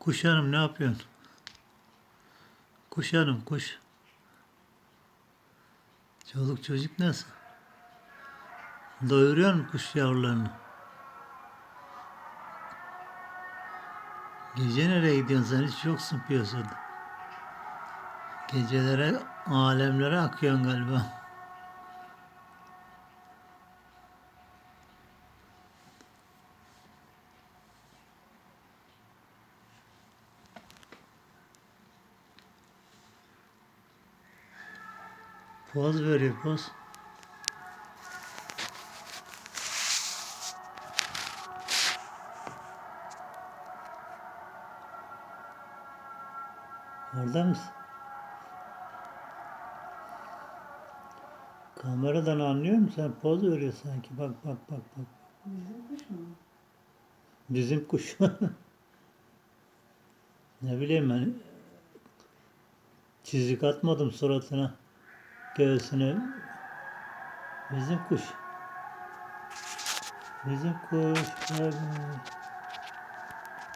Kuş hanım ne yapıyorsun? Kuş hanım kuş. Çoluk çocuk nasıl? Doyuruyor mu kuş yavrularını? Gece nereye gidiyorsun sen? Hiç yoksun piyasada. Gecelere, alemlere akıyorsun galiba. Poz veriyor poz. Orada mısın? Kameradan anlıyor musun? Sen poz veriyor sanki. Bak bak bak bak. Bizim kuş mu? Bizim kuş. ne bileyim ben. Çizik atmadım suratına. Göğsüne. Bizim kuş. Bizim kuş. Be.